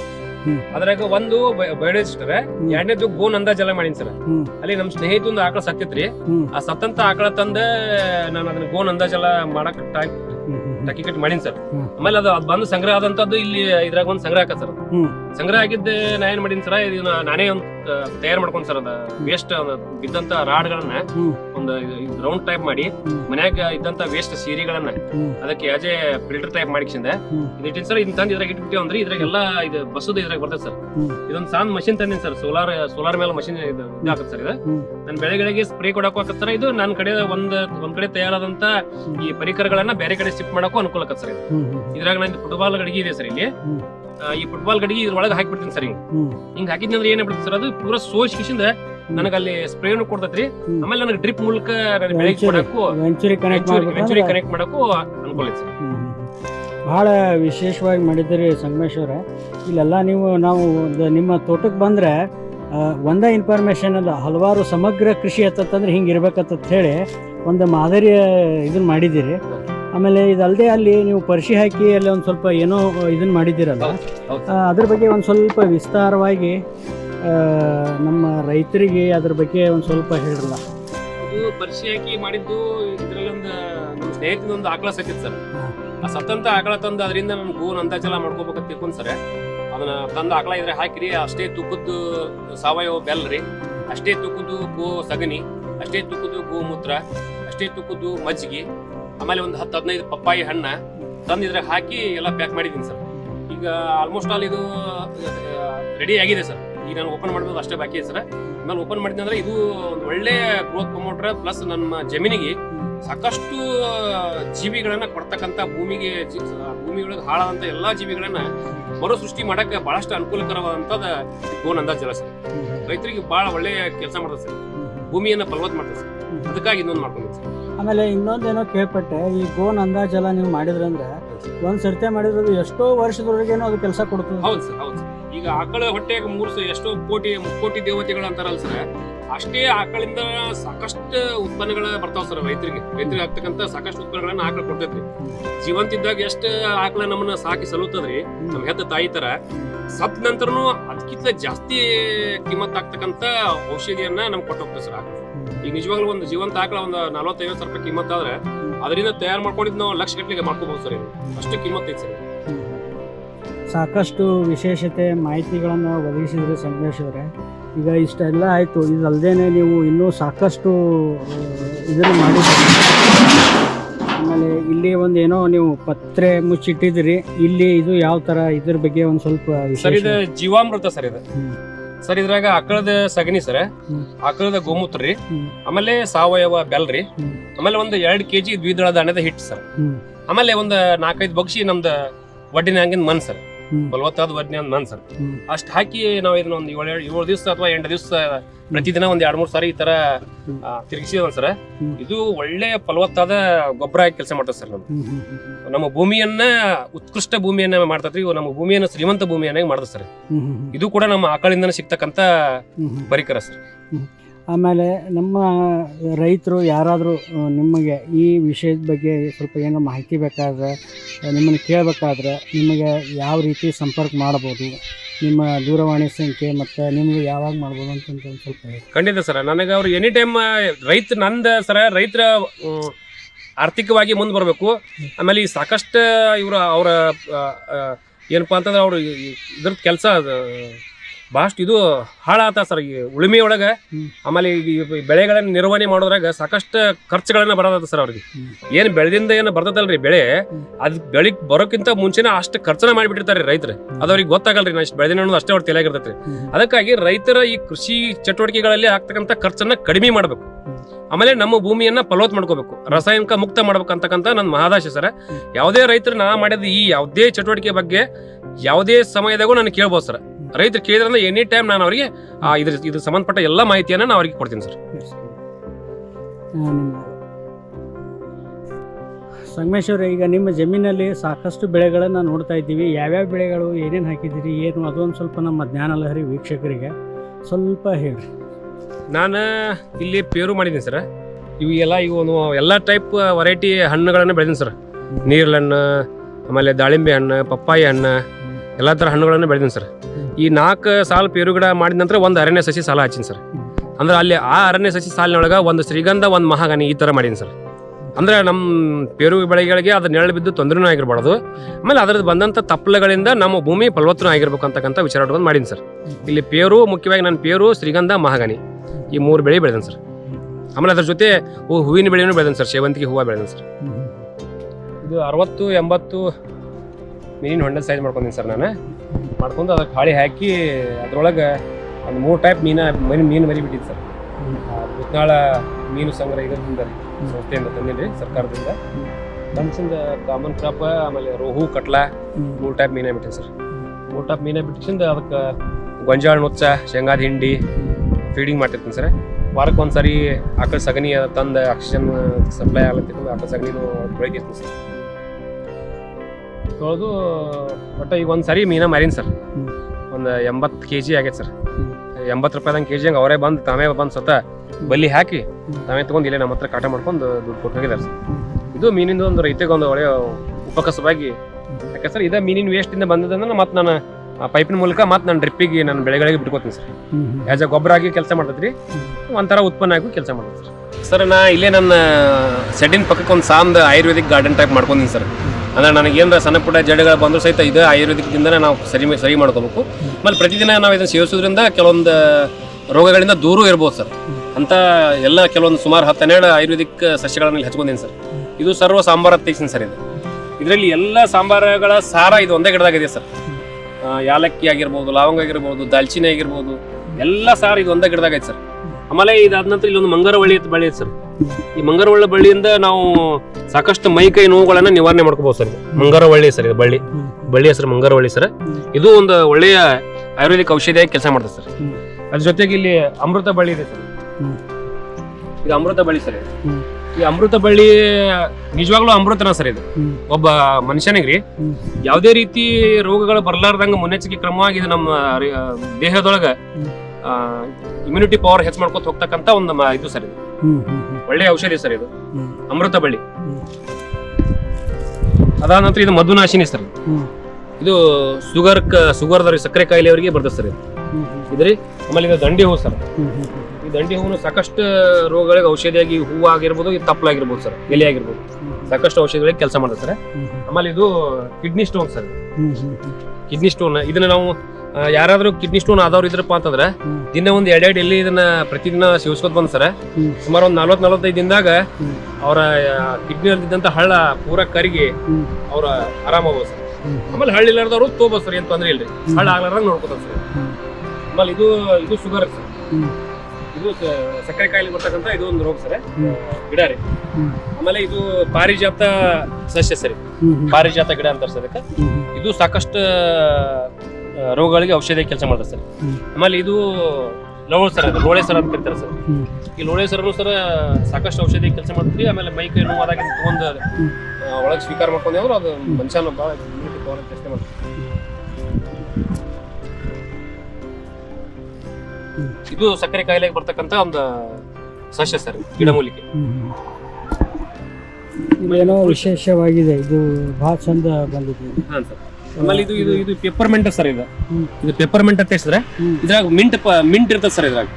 ಹ್ಮ್. ಅದ್ರಾಗ ಒಂದು ಬಯೋಡೈಜೆಸ್ಟರ್ ಎರಡನೇದು ಗೋನ್ ಅಂದಾಜೆಲ್ಲ ಮಾಡೀನಿ ಸರ್ ಹ್ಮ್. ಅಲ್ಲಿ ನಮ್ ಸ್ನೇಹಿತಂದು ಆಕಳ ಸತ್ತಿತ್ರಿ ಹ್ಮ್. ಆ ಸತ್ತಂತ ಆಕಳ ತಂದ ನಾನು ಅದನ್ನ ಗೋನ್ ಅಂದಾಜೆಲ್ಲ ಮಾಡಕ್ ಟ್ಯಾಂಕ್ ಹ್ಮ್ ಕಟ್ಟಿ ಮಾಡೀನಿ ಸರ್ ಹ್ಮ್. ಆಮೇಲೆ ಅದು ಅದ್ ಬಂದು ಸಂಗ್ರಹ ಆದಂತದ್ದು ಇಲ್ಲಿ ಇದ್ರಾಗ ಒಂದು ಸಂಗ್ರಹ ಆಕತ್ ಸರ್ ಹ್ಮ್. ಸಂಗ್ರಹ ಆಗಿದ್ದ ನಾ ಏನ್ ಮಾಡೀನಿ ಸರ್ ನಾನೇ ಒಂದು ತಯಾರು ಮಾಡ್ಕೊಂಡ್ ಸರ್ ಅದ ವೇಸ್ಟ್ ಬಿದ್ದಂತ ರಾಡ್ಗಳನ್ನ. ಒಂದು ರೌಂಡ್ ಟೈಪ್ ಮಾಡಿ. ಮನ್ಯಾಗ ಇದ್ದಂತ ವೇಸ್ಟ್ ಸೀರೆಗಳನ್ನ. ಅದಕ್ಕೆ ಯಾಜೆ ಫಿಲ್ಟರ್ ಟೈಪ್ ಮಾಡಿಸಿಂದ ಹ್ಮ್. ಇದಿಟ್ಟಿನ ಸರ್ ಇದನ್ನ ತಂದು ಇದ್ರಾಗ ಇಟ್ಬಿಟ್ಟಿವಿ ಅಂದ್ರೆ ಇದ್ರಾಗೆಲ್ಲ ಇದು ಬಸ್ಸದ ಇದ್ರಾಗ ಬರ್ತದೆ ಸರ್. ಇದೊಂದು ಸಣ್ಣ ಮಷಿನ್ ತಂದಿನಿ ಸರ್ ಸೋಲಾರ್ ಸೋಲಾರ್ ಮೇಲೆ ಮಷಿನ್ ಇದು ಇದಾಗತ್ತೆ ಸರ್ ಇದು. ನನ್ನ ಬೆಳೆಗಳಿಗೆ ಸ್ಪ್ರೇ ಕೊಡಕ್ಕೂ ಆಗತ್ತೆ ಸರ್ ಇದು ನನ್ನ ಕಡೆ ಒಂದ್ ಒಂದ್ ಕಡೆ ತಯಾರಾದಂತ ಈ ಪರಿಕರಗಳನ್ನ ಬೇರೆ ಕಡೆ ಶಿಫ್ಟ್ ಮಾಡಕ್ಕೂ ಅನುಕೂಲ ಸರ್ ಇದು ಇದ್ರಾಗ ನಾನು ಫುಟ್ಬಾಲ್ ಗಡಿಗೆ ಇದೆ ಸರ್ ಇಲ್ಲಿ ಈ ಫುಟ್ಬಾಲ್ ಗಡಿಗೆ ಇದ್ರೊಳಗೆ ಹಾಕಿಬಿಡ್ತೀನಿ ಸರ್ ಹಿಂಗ್. ಹಿಂಗ್ ಹಾಕಿದ್ನಂದ್ರೆ ಏನ್ ಏನಾಗ್ಬಿಡುತ್ತೆ ಸರ್ ಅದು ಪೂರ ಸೋಚ ಕಿಶಿಂದ ನನಗೆ ಅಲ್ಲಿ ಸ್ಪ್ರೇನು ಕೊಡ್ತೈತ್ರಿ. ಆಮೇಲೆ ನನಗೆ ಡ್ರಿಪ್ ಮೂಲಕ ನನ್ನ ಬೆಳೆಗೆ ವೆಂಚುರಿ ಕೊಡಕ್ಕೂ ವೆಂಚುರಿ ಕನೆಕ್ಟ್ ಮಾಡಕ್ಕೂ ಅನುಕೂಲ ಐತೆ ಸರ್. ಬಹಳ ವಿಶೇಷವಾಗಿ ಮಾಡಿದ್ದೀರಿ ಸಂಗಮೇಶ್ವರ ಇಲ್ಲೆಲ್ಲ ನೀವು ನಾವು ಒಂದು ನಿಮ್ಮ ತೋಟಕ್ಕೆ ಬಂದರೆ ಒಂದೇ ಇನ್ಫಾರ್ಮೇಷನ್ ಅಲ್ಲ ಹಲವಾರು ಸಮಗ್ರ ಕೃಷಿ ಅತ್ತಂದ್ರೆ ಹಿಂಗೆ ಇರ್ಬೇಕಂತ ಹೇಳಿ ಒಂದು ಮಾದರಿಯ ಇದನ್ನ ಮಾಡಿದ್ದೀರಿ ಆಮೇಲೆ ಇದಲ್ಲದೆ ಅಲ್ಲಿ ನೀವು ಪರಿಶಿ ಹಾಕಿ ಅಲ್ಲಿ ಒಂದು ಸ್ವಲ್ಪ ಏನೋ ಇದನ್ನ ಮಾಡಿದ್ದೀರಲ್ಲ? ಅದ್ರ ಬಗ್ಗೆ ಒಂದು ಸ್ವಲ್ಪ ವಿಸ್ತಾರವಾಗಿ ನಮ್ಮ ರೈತರಿಗೆ ಅದ್ರ ಬಗ್ಗೆ ಒಂದು ಸ್ವಲ್ಪ ಹೇಳಿರಲ್ಲ? ಪರ್ಶಿ ಪರಿಚಯ ಹಾಕಿ ಮಾಡಿದ್ದು ಇದ್ರಲ್ಲಿ ಒಂದು ನಮ್ಮ ಸ್ನೇಹಿತನ ಒಂದು ಆಕಳ ಸಕ್ಕಿತ್ತು ಸರ್. ಆ ಸತ್ತಂತ ಆಕಳ ತಂದು ಅದರಿಂದ ನಮ್ಮ ಗೂನ್ ಅಂದಾಜೆಲ್ಲ ಮಾಡ್ಕೋಬೇಕಂತ ತಿಳ್ಕೊಂಡು ಸರ್. ಅದನ್ನ ತಂದು ಆಕಳ ಇದ್ರೆ ಹಾಕಿರಿ ಅಷ್ಟೇ ತುಕ್ಕದ್ದು ಸಾವಯವ ಬೆಲ್ಲ ರೀ. ಅಷ್ಟೇ ತುಕ್ಕದ್ದು ಗೋ ಸಗಣಿ ಅಷ್ಟೇ ತುಕ್ಕದ್ದು ಗೋಮೂತ್ರ ಅಷ್ಟೇ ತುಕ್ಕದ್ದು ಮಜ್ಜಿಗೆ ಆಮೇಲೆ ಒಂದು ಹತ್ತು ಹದಿನೈದು ಪಪ್ಪಾಯಿ ಹಣ್ಣ ತಂದು ಇದ್ರಾಗ ಹಾಕಿ ಎಲ್ಲ ಪ್ಯಾಕ್ ಮಾಡಿದ್ದೀನಿ ಸರ್. ಈಗ ಆಲ್ಮೋಸ್ಟ್ ಆಲ್ ಇದು ರೆಡಿ ಆಗಿದೆ ಸರ್. ಈಗ ನಾನು ಓಪನ್ ಮಾಡ್ಬೋದು ಅಷ್ಟೇ ಬಾಕಿ ಸರ್. ಆಮೇಲೆ ಓಪನ್ ಮಾಡಿದ್ದೆ ಅಂದ್ರೆ ಇದು ಒಂದು ಒಳ್ಳೆ ಗ್ರೋತ್ ಪ್ರಮೋಟರ್ ಪ್ಲಸ್ ನಮ್ಮ ಜಮೀನಿಗೆ ಸಾಕಷ್ಟು ಜೀವಿಗಳನ್ನ ಕೊಡ್ತಕ್ಕಂಥ ಭೂಮಿಗೆ ಭೂಮಿಗಳಿಗೆ ಹಾಳಾದಂಥ ಎಲ್ಲ ಜೀವಿಗಳನ್ನ ಮರು ಸೃಷ್ಟಿ ಮಾಡಕ್ಕೆ ಬಹಳಷ್ಟು ಅನುಕೂಲಕರವಾದಂಥದ್ದು ಗೋನ್ ಅಂದಾಜ್ ಜಲ ಸರ್. ರೈತರಿಗೆ ಬಹಳ ಒಳ್ಳೆಯ ಕೆಲಸ ಮಾಡ್ತದೆ ಸರ್. ಭೂಮಿಯನ್ನು ಫಲವತ್ತು ಮಾಡ್ತದೆ ಸರ್. ಅದಕ್ಕಾಗಿ ಇನ್ನೊಂದು ಮಾಡ್ಕೊಂಡಿದ್ದೆ ಸರ್. ಆಮೇಲೆ ಇನ್ನೊಂದೇನೋ ಕೇಳ್ಪಟ್ಟೆ, ಈ ಗೋನ್ ಅಂದಾಜೆಲ್ಲ ನೀವು ಮಾಡಿದ್ರಂದ್ರೆ ಒಂದ್ ಸರ್ತೆ ಮಾಡಿದ್ರೆ ಎಷ್ಟೋ ವರ್ಷದವರೆಗೇನೋ ಅದು ಕೆಲಸ ಕೊಡ್ತದೆ. ಹೌದು ಸರ್, ಹೌದು ಈಗ ಆಕಳ ಹೊಟ್ಟೆಗೆ ಮೂರು ಸ- ಎಷ್ಟೋ ಕೋಟಿ ಮುಕ್ಕೋಟಿ ದೇವತೆಗಳು ಅಂತಾರಲ್ಲ ಸರ್, ಅಷ್ಟೇ ಆಕಳಿಂದ ಸಾಕಷ್ಟು ಉತ್ಪನ್ನಗಳ ಬರ್ತಾವ ಸರ್ ರೈತರಿಗೆ. ರೈತರಿಗೆ ಆಗ್ತಕ್ಕಂಥ ಸಾಕಷ್ಟು ಉತ್ಪನ್ನಗಳನ್ನ ಆಕಳ ಕೊಡ್ತೈತ್ರಿ. ಜೀವಂತ ಇದ್ದಾಗ ಎಷ್ಟು ಆಕಳ ನಮ್ಮನ್ನ ಸಾಕಿ ಸಲುತ್ತದ್ರಿ ನಮ್ಮ ಹೆತ್ತ ತಾಯಿ ತರ. ಸತ್ ನಂತರನು ಅದಕ್ಕಿಂತ ಜಾಸ್ತಿ ಕಿಮ್ಮತ್ ಆಗ್ತಕ್ಕಂತ ಔಷಧಿಯನ್ನ ನಮ್ಗೆ ಕೊಟ್ಟು ಹೋಗ್ತದೆ ಸರ್ ಆಕಳು. ಈಗ ನಿಜವಾಗ್ಲೂ ಒಂದು ಜೀವಂತ ಆಕಳ ಒಂದು ನಲವತ್ತೈವತ್ತು ಸಾವಿರ ರೂಪಾಯಿ ಕಿಮ್ಮತ್ ಆದ್ರೆ ಅದರಿಂದ ತಯಾರು ಮಾಡ್ಕೊಂಡಿದ್ದು ನಾವು ಲಕ್ಷ ಗಟ್ಟಲೆಗೆ ಮಾಡ್ಕೋಬಹುದು ಸರ್ ಅಷ್ಟು ಕಿಮ್ಮತ್ ಐತೆ ಸರ್ ಸಾಕಷ್ಟು ವಿಶೇಷತೆ ಮಾಹಿತಿಗಳನ್ನು ಒದಗಿಸಿದ್ರೆ ಸಂಗಮೇಶ್ ಅವರೇ. ಈಗ ಇಷ್ಟೆಲ್ಲ ಆಯಿತು. ಇದಲ್ಲದೆ ನೀವು ಇನ್ನೂ ಸಾಕಷ್ಟು ಇದನ್ನು ಮಾಡಿ ಆಮೇಲೆ ಇಲ್ಲಿ ಒಂದು ಏನೋ ನೀವು ಪತ್ರೆ ಮುಚ್ಚಿಟ್ಟಿದ್ರಿ ಇಲ್ಲಿ ಇದು ಯಾವ ಥರ ಇದ್ರ ಬಗ್ಗೆ ಒಂದು ಸ್ವಲ್ಪ ಸರ್ ಇದು ಜೀವಾಮೃತ ಸರ್ ಇದು. ಸರ್ ಇದ್ರಾಗ ಆಕಳದ ಸಗಣಿ ಸರ್. ಆಕಳದ ಗೋಮೂತ್ರ ರೀ. ಆಮೇಲೆ ಸಾವಯವ ಬೆಲ್ ರೀ. ಆಮೇಲೆ ಒಂದು ಎರಡ್ ಕೆಜಿ ದ್ವಿದಳ ಧಾನ್ಯದ ಹಿಟ್ಟು ಸರ್. ಆಮೇಲೆ ಒಂದು ನಾಲ್ಕೈದು ಬಗ್ಸಿ ನಮ್ದು ವಡ್ಡಿನ ಹಂಗಿನ ಮನ್ ಸರ್. ಫಲವತ್ತಾದ ಅಂತ ಮನ್ ಸರ್. ಹ್ಮ್. ಅಷ್ಟ್ ಹಾಕಿ ನಾವು ಇದನ್ನ ಒಂದು ಏಳು ಏಳು ದಿವಸ ಅಥವಾ ಎಂಟು ದಿವಸ ಪ್ರತಿದಿನ ಒಂದ್ ಎರಡ್ ಮೂರ್ ಸಾರಿ ಈ ತರ. ತಿರುಗಿಸಿದ ಸರ್. ಇದು ಒಳ್ಳೆ ಫಲವತ್ತಾದ ಗೊಬ್ಬರ ಆಗಿ ಕೆಲಸ ಮಾಡ್ತದೆ ಸರ್ ನಮ್ಗೆ ನಮ್ಮ ಭೂಮಿಯನ್ನ ಉತ್ಕೃಷ್ಟ ಭೂಮಿಯನ್ನ ಮಾಡ್ತದ್ರಿ ನಮ್ಮ ಭೂಮಿಯನ್ನ ಶ್ರೀಮಂತ ಭೂಮಿಯನ್ನಾಗಿ ಮಾಡ್ತದೆ ಸರ್. ಇದು ಕೂಡ ನಮ್ಮ ಆಕಳಿಂದ ಸಿಗ್ತಕ್ಕಂತ. ಪರಿಕರ ಸರ್. ಆಮೇಲೆ ನಮ್ಮ ರೈತರು ಯಾರಾದರೂ ನಿಮಗೆ ಈ ವಿಷಯದ ಬಗ್ಗೆ ಸ್ವಲ್ಪ ಏನೋ ಮಾಹಿತಿ ಬೇಕಾದ್ರೆ ನಿಮ್ಮನ್ನು ಕೇಳಬೇಕಾದ್ರೆ ನಿಮಗೆ ಯಾವ ರೀತಿ ಸಂಪರ್ಕ ಮಾಡ್ಬೋದು, ನಿಮ್ಮ ದೂರವಾಣಿ ಸಂಖ್ಯೆ ಮತ್ತು ನಿಮಗೆ ಯಾವಾಗ ಮಾಡ್ಬೋದು ಅಂತ ಸ್ವಲ್ಪ ಹೇಳಿ. ಖಂಡಿತ ಸರ್. ನನಗೆ ಅವ್ರು ಎನಿ ಟೈಮ್ ರೈತ ನಂದ ಸರ ರೈತರ ಆರ್ಥಿಕವಾಗಿ ಮುಂದೆ ಬರಬೇಕು. ಆಮೇಲೆ ಈ ಸಾಕಷ್ಟು ಇವರು ಅವರ ಏನಪ್ಪ ಅಂತಂದ್ರೆ ಅವರು ಇದ್ರದ್ದು ಕೆಲಸ ಭಾಳಷ್ಟು ಇದು ಹಾಳಾತ ಸರ್ ಈ ಉಳುಮೆ ಒಳಗೆ. ಆಮೇಲೆ ಈ ಬೆಳೆಗಳನ್ನ ನಿರ್ವಹಣೆ ಮಾಡೋದ್ರಾಗ ಸಾಕಷ್ಟು ಖರ್ಚುಗಳನ್ನ ಬರೋದ ಸರ್ ಅವ್ರಿಗೆ. ಏನು ಬೆಳೆದಿಂದ ಏನು ಬರ್ತದಲ್ರಿ ಬೆಳೆ? ಅದು ಬೆಳಿಗ್ ಬರೋಕ್ಕಿಂತ ಮುಂಚೆನೇ ಅಷ್ಟು ಖರ್ಚನ ಮಾಡಿಬಿಟ್ಟಿರ್ತಾರೆ ರೈತರು. ಅದು ಅವ್ರಿಗೆ ಗೊತ್ತಾಗಲ್ರಿ ನಾ ಇಷ್ಟು ಬೆಳೆದಿನ ಅನ್ನೋದು ಅಷ್ಟೇ ಅವ್ರು ತಲೆಯಾಗಿರ್ತೈತೆ. ಅದಕ್ಕಾಗಿ ರೈತರ ಈ ಕೃಷಿ ಚಟುವಟಿಕೆಗಳಲ್ಲಿ ಆಗ್ತಕ್ಕಂಥ ಖರ್ಚನ್ನ ಕಡಿಮೆ ಮಾಡಬೇಕು. ಆಮೇಲೆ ನಮ್ಮ ಭೂಮಿಯನ್ನ ಫಲವತ್ ಮಾಡ್ಕೋಬೇಕು. ರಾಸಾಯನಿಕ ಮುಕ್ತ ಮಾಡ್ಬೇಕು ಅಂತಕ್ಕಂಥ ನನ್ನ ಮಹಾದಾಶ ಸರ್. ಯಾವುದೇ ರೈತರು ನಾ ಮಾಡಿದ ಈ ಯಾವುದೇ ಚಟುವಟಿಕೆ ಬಗ್ಗೆ ಯಾವುದೇ ಸಮಯದಾಗೂ ನಾನು ಕೇಳ್ಬೋದು ಸರ್. ರೈತರು ಕೇಳಿದ್ರೆ ಎನಿ ಟೈಮ್ ನಾನು ಅವರಿಗೆ ಇದ್ರ ಇದ್ರ ಸಂಬಂಧಪಟ್ಟ ಎಲ್ಲ ಮಾಹಿತಿಯನ್ನು ನಾನು ಅವ್ರಿಗೆ ಕೊಡ್ತೀನಿ ಸರ್. ಸಂಗಮೇಶ್ವರ ಈಗ ನಿಮ್ಮ ಜಮೀನಲ್ಲಿ ಸಾಕಷ್ಟು ಬೆಳೆಗಳನ್ನು ನೋಡ್ತಾ ಇದ್ದೀವಿ. ಯಾವ್ಯಾವ ಬೆಳೆಗಳು ಏನೇನು ಹಾಕಿದ್ದೀರಿ ಏನು ಅದೊಂದು ಸ್ವಲ್ಪ ನಮ್ಮ ಜ್ಞಾನ ಲಹರಿ ವೀಕ್ಷಕರಿಗೆ ಸ್ವಲ್ಪ ಹೇಳ್ರಿ. ನಾನು ಇಲ್ಲಿ ಪೇರು ಮಾಡಿದ್ದೀನಿ ಸರ್. ಇವು ಎಲ್ಲ ಇವು ಒಂದು ಎಲ್ಲ ಟೈಪ್ ವೆರೈಟಿ ಹಣ್ಣುಗಳನ್ನು ಬೆಳೆದೀನಿ ಸರ್. ನೀರ್ಲಣ್ಣು ಆಮೇಲೆ ದಾಳಿಂಬೆ ಹಣ್ಣು ಪಪ್ಪಾಯಿ ಹಣ್ಣು ಎಲ್ಲ ಥರ ಹಣ್ಣುಗಳನ್ನು ಬೆಳೆದೀನಿ ಸರ್. ಈ ನಾಲ್ಕು ಸಾಲ ಪೇರು ಗಿಡ ಮಾಡಿದ ನಂತರ ಒಂದು ಅರಣ್ಯ ಸಸಿ ಸಾಲ ಹಚ್ಚೀನಿ ಸರ್. ಅಂದ್ರೆ ಅಲ್ಲಿ ಆ ಅರಣ್ಯ ಸಸಿ ಸಾಲಿನೊಳಗೆ ಒಂದು ಶ್ರೀಗಂಧ ಒಂದು ಮಹಾಗನಿ ಈ ಥರ ಮಾಡೀನಿ ಸರ್. ಅಂದ್ರೆ ನಮ್ಮ ಪೇರು ಬೆಳೆಗಳಿಗೆ ಅದು ನೆರಳು ಬಿದ್ದು ತೊಂದರೆನೂ ಆಗಿರ್ಬಾರ್ದು. ಆಮೇಲೆ ಅದ್ರದ್ದು ಬಂದಂಥ ತಪ್ಪಲುಗಳಿಂದ ನಮ್ಮ ಭೂಮಿ ಫಲವತ್ತನೂ ಆಗಿರ್ಬೇಕು ಅಂತಕ್ಕಂಥ ವಿಚಾರ ಇಟ್ಕೊಂಡು ಮಾಡೀನಿ ಸರ್. ಇಲ್ಲಿ ಪೇರು ಮುಖ್ಯವಾಗಿ ನನ್ನ ಪೇರು ಶ್ರೀಗಂಧ ಮಹಾಗನಿ ಈ ಮೂರು ಬೆಳೆ ಬೆಳೆದನ್ ಸರ್. ಆಮೇಲೆ ಅದ್ರ ಜೊತೆ ಹೂವಿನ ಬೆಳೆನೂ ಬೆಳೆದನ್ ಸರ್ ಸೇವಂತಿಗೆ ಹೂವು ಬೆಳೆದನ್ ಸರ್. ಇದು ಅರವತ್ತು ಎಂಬತ್ತು ಮೀನಿನ ಹೊಂಡ ಸೈಜ್ ಮಾಡ್ಕೊಂತೀನಿ ಸರ್ ನಾನು. ಮಾಡ್ಕೊಂಡು ಅದಕ್ಕೆ ಹಾಳಿ ಹಾಕಿ ಅದ್ರೊಳಗೆ ಒಂದು ಮೂರು ಟೈಪ್ ಮೀನ, ಮೀನು ಮೀನು ಮರಿ ಬಿಟ್ಟಿದ್ದು ಸರ್ ಮುತ್ನಾಳ ಮೀನು ಸಂಗ್ರಹ ಇದರಿಂದ ಸಂಸ್ಥೆಯಿಂದ ತಂದಿಲ್ಲ ರೀ, ಸರ್ಕಾರದಿಂದ. ಮನ್ಸಿಂದ ಕಾಮನ್ ಕ್ರಾಪ್ ಆಮೇಲೆ ರೋಹು, ಕಟ್ಲ, ಮೂರು ಟೈಪ್ ಮೀನೇ ಬಿಟ್ಟಿನಿ ಸರ್. ಮೂರು ಟೈಪ್ ಮೀನೇ ಬಿಟ್ಟಿಸಿಂದ ಅದಕ್ಕೆ ಗೊಂಜಾಳ, ನುಚ್ಚ, ಶೇಂಗಾದ ಹಿಂಡಿ ಫೀಡಿಂಗ್ ಮಾಡ್ತಿರ್ತೀನಿ ಸರ್. ವಾರಕ್ಕೆ ಒಂದು ಸರಿ ಆಕಳ ಸಗಣಿ ತಂದು ಆಕ್ಸಿಜನ್ ಸಪ್ಲೈ ಆಗ್ಲತ್ತಿತ್ತು ಆಕಳ ಸಗಣಿನೂ ಬೆಳಗ್ಗೆ ಸರ್. ತೊಳೆದು ಒಟ್ಟು ಈಗ ಒಂದು ಸರಿ ಮೀನ ಮಾರೀನಿ ಸರ್. ಒಂದು ಎಂಬತ್ತು ಕೆ ಜಿ ಆಗೈತೆ ಸರ್. ಎಂಬತ್ತು ರೂಪಾಯಿದಂಗೆ ಕೆ ಜಿ ಹಂಗೆ ಅವರೇ ಬಂದು, ತಾವೇ ಬಂದು ಸ್ವತಃ ಬಲ್ಲಿ ಹಾಕಿ. ತಾವೇ ತೊಗೊಂಡು ಇಲ್ಲೇ ನಮ್ಮ ಹತ್ರ ಕಾಟ ಮಾಡ್ಕೊಂಡು ದುಡ್ಡು ಕೊಟ್ಟು ಸರ್ ಇದು ಮೀನಿಂದ ಒಂದು ರೈತಗೆ ಒಂದು ಒಳ್ಳೆಯ ಉಪಕಸವಾಗಿ ಯಾಕೆ ಸರ್, ಇದೇ ಮೀನಿನ ವೇಸ್ಟಿಂದ ಬಂದದಂದ್ರೆ ಮತ್ತೆ ನಾನು ಪೈಪಿನ ಮೂಲಕ ಮತ್ತೆ ನಾನು ಡ್ರಿಪ್ಪಿಗೆ ನಾನು ಬೆಳೆಗಳಿಗೆ ಬಿಟ್ಕೋತೀನಿ ಸರ್ ಆ್ಯಸ್ ಅ ಗೊಬ್ಬರ ಆಗಿ ಕೆಲಸ ಮಾಡ್ತೈತ್ರಿ ಒಂಥರ ಉತ್ಪನ್ನ ಆಗಿ ಕೆಲಸ ಮಾಡ್ತೈತೆ ಸರ್ ಸರ್, ನಾ ಇಲ್ಲೇ ನನ್ನ ಸೆಡ್ಡಿನ ಪಕ್ಕಕ್ಕೆ ಒಂದು ಸಾಂದ ಆಯುರ್ವೇದಿಕ್ ಗಾರ್ಡನ್ ಟೈಪ್ ಮಾಡ್ಕೊಂಡಿನಿ ಸರ್ ಅಂದ್ರೆ ನನಗೆ ಏನರ ಸಣ್ಣ ಪುಟ್ಟ ಜಡೆಗಳು ಬಂದರೂ ಸಹಿತ ಇದು ಆಯುರ್ವೇದಿಕ್ದಿಂದನೇ ನಾವು ಸರಿ ಸರಿ ಮಾಡ್ಕೋಬೇಕು. ಆಮೇಲೆ ಪ್ರತಿದಿನ ನಾವು ಇದನ್ನು ಸೇವಿಸೋದ್ರಿಂದ ಕೆಲವೊಂದು ರೋಗಗಳಿಂದ ದೂರ ಇರ್ಬೋದು ಸರ್. ಅಂತ ಎಲ್ಲ ಕೆಲವೊಂದು ಸುಮಾರು ಹತ್ತು ಹನ್ನೆರಡು ಆಯುರ್ವೇದಿಕ್ ಸಸ್ಯಗಳನ್ನು ಹಚ್ಕೊಂಡಿದ್ದೀನಿ ಸರ್. ಇದು ಸರ್ವ ಸಾಂಬಾರ ತೆಗ್ಸಿನಿ ಸರ್ ಇದು. ಇದರಲ್ಲಿ ಎಲ್ಲ ಸಾಂಬಾರುಗಳ ಸಾರ ಇದು ಒಂದೇ ಗಿಡದಾಗಿದೆ ಸರ್. ಯಾಲಕ್ಕಿ ಆಗಿರ್ಬೋದು, ಲವಂಗ ಆಗಿರ್ಬೋದು, ದಾಲ್ಚಿನ್ನಿ ಆಗಿರ್ಬೋದು, ಎಲ್ಲ ಸಾರ ಇದು ಒಂದೇ ಗಿಡದಾಗೈತೆ ಸರ್. ಆಮೇಲೆ ಇದಾದ ನಂತರ ಇಲ್ಲೊಂದು ಮಂಗರವಳ್ಳಿ ಬಳ್ಳಿ ಸರ್. ಈ ಮಂಗರವಳ್ಳಿ ಬಳ್ಳಿಯಿಂದ ನಾವು ಸಾಕಷ್ಟು ಮೈ ಕೈ ನೋವುಗಳನ್ನ ನಿವಾರಣೆ ಮಾಡ್ಕೋಬಹುದು ಸರ್ ಇದು. ಮಂಗರವಳ್ಳಿ ಸರ್ ಇದು ಬಳ್ಳಿ. ಬಳ್ಳಿ ಹೆಸರು ಮಂಗರವಳ್ಳಿ ಸರ್. ಇದು ಒಂದು ಒಳ್ಳೆಯ ಆಯುರ್ವೇದಿಕ್ ಔಷಧಿಯಾಗಿ ಕೆಲಸ ಮಾಡ್ತದೆ ಸರ್. ಅದ್ರ ಜೊತೆಗೆ ಇಲ್ಲಿ ಅಮೃತ ಬಳ್ಳಿ ಇದೆ ಸರ್. ಇದು ಅಮೃತ ಬಳ್ಳಿ ಸರ್. ಇದು. ಈ ಅಮೃತ ಬಳ್ಳಿ ನಿಜವಾಗ್ಲೂ ಅಮೃತನ ಸರ್ ಇದು. ಒಬ್ಬ ಮನುಷ್ಯನಿಗ್ರಿ. ಯಾವುದೇ ರೀತಿ ರೋಗಗಳು ಬರಲಾರ್ದಂಗ ಮುನ್ನೆಚ್ಚರಿಕೆ ಕ್ರಮವಾಗಿ ಇದು ನಮ್ಮ ದೇಹದೊಳಗ ಇಮ್ಯುನಿಟಿ ಪವರ್ ಹೆಚ್ಚು ಮಾಡ್ಕೊತ ಹೋಗ್ತಕ್ಕಂತ ಒಂದು ಮ- ಇದು ಸರ್ ಇದು. ಒಳ್ಳೆಯ ಔಷಧಿ ಸರ್ ಇದು. ಅಮೃತ ಬಳ್ಳಿ ಅದಾದ ನಂತರ ಇದು ಮಧುನಾಶಿನಿ ಸರ್ ಇದು. ಶುಗರ್ ಶುಗರ್ದವ್ರಿಗೆ ಸಕ್ಕರೆ ಕಾಯಿಲೆ ಅವರಿಗೆ ಬರ್ತದೆ ಸರ್ ಇದು. ಇದ್ರಿ ಆಮೇಲೆ ಇದು ದಂಡಿ ಹೂವು ಸರ್. ಈ ದಂಡಿ ಹೂವು ಸಾಕಷ್ಟು ರೋಗಗಳಿಗೆ ಔಷಧಿಯಾಗಿ ಹೂವು ಆಗಿರ್ಬೋದು ಈ ತಪ್ಪಲಾಗಿರ್ಬೋದು ಸರ್ ಎಲೆ ಆಗಿರ್ಬೋದು. ಸಾಕಷ್ಟು ಔಷಧಿಗಳಿಗೆ ಕೆಲಸ ಮಾಡುತ್ತೆ ಸರ್. ಆಮೇಲೆ ಇದು kidney stone sir kidney stone ಇದನ್ನ ನಾವು ಯಾರಾದ್ರೂ ಕಿಡ್ನಿ ಸ್ಟೋನ್ ಆದವ್ರು ಇದ್ರಪ್ಪ ಅಂತಂದ್ರೆ. ದಿನ ಒಂದ್ ಎರಡೆರಡು ಎಲ್ಲಿ ಇದನ್ನ ಪ್ರತಿದಿನ ಸೇವಿಸ್ಕೊತ ಬಂದ್ ಸರ್. ಸುಮಾರು ಒಂದ್ ನಲ್ವತ್, ನಲ್ವತ್ತೈದು ದಿನದಾಗ. ಅವರ ಕಿಡ್ನಿ ಇದ್ದಂತ ಹಳ್ಳ ಪೂರ ಕರಿಗಿ ಅವ್ರ ಅವ್ರ ಆರಾಮಾಗ್ಬೋದು ಸರ್. ಆಮೇಲೆ ಹಳ್ಳಿ ಇಲ್ಲಾರ್ದವ್ರು ತೋಬೋದು ಸರ್ ಏನ್ ತೊಂದ್ರೆ ಇಲ್ರಿ ಹಳ್ಳ ಆಗ್ಲಾರ್ದಂಗ ನೋಡ್ಕೋತಾರ ಸರ್. ಆಮೇಲೆ ಇದು ಇದು ಶುಗರ್ ಸರ್ ಇದು ಸಕ್ಕರೆ ಕಾಯಿಲೆ ಬರ್ತಕ್ಕಂತ ಇದು ಒಂದು ರೋಗ ಸರ್. ಗಿಡ ರೀ ಆಮೇಲೆ ಇದು ಪಾರಿಜಾತ ಸಸ್ಯ ಸರಿ ಪಾರಿಜಾತ ಗಿಡ ಅಂತಾರೆ ಸರ್ ಅದಕ್ಕೆ ಇದು ಸಾಕಷ್ಟು ರೋಗಗಳಿಗೆ ಔಷಧಿ ಕೆಲಸ ಮಾಡ್ತಾರೆ ಸರ್. ಆಮೇಲೆ ಇದು ಲವಳ ಸರ್ ಅದು ಲೋಳೆ ಸರ್ ಅಂತ ಕರಿತಾರೆ ಸರ್. ಈ ಲೋಳೆ ಸರನು ಸರ್ ಸಾಕಷ್ಟು ಔಷಧಿ ಕೆಲಸ ಮಾಡ್ತೀವಿ ಆಮೇಲೆ ಮೈ ಕೈ ನೋವಾದಾಗ ತಗೊಂಡು. ಒಳಗೆ ಸ್ವೀಕಾರ ಮಾಡ್ಕೊಂಡೆ ಅವರು ಅದು ಮನುಷ್ಯನ ಭಾಳ ಯೋಚ್ನೆ ಇದು ಸಕ್ಕರೆ ಕಾಯಿಲೆಗೆ ಬರ್ತಕ್ಕಂತ ಒಂದು ಸಸ್ಯ ಸರ್ ಗಿಡಮೂಲಿಕೆ ಏನೋ ವಿಶೇಷವಾಗಿದೆ ಇದು ಭಾಳ ಚಂದ ಬಂದಿದೆ. ಹಾಂ ಸರ್. ಆಮೇಲೆ ಇದು ಇದು ಇದು ಪೆಪ್ಪರ್ಮೆಂಟ್ ಸರ್ ಇದು. ಇದು ಪೆಪ್ಪರ್ಮೆಂಟ್ ಅಂತ ಹೆಸರೆ. ಇದ್ರಾಗ ಮಿಂಟ್ ಮಿಂಟ್ ಇರ್ತದೆ ಸರ್ ಇದ್ರಾಗ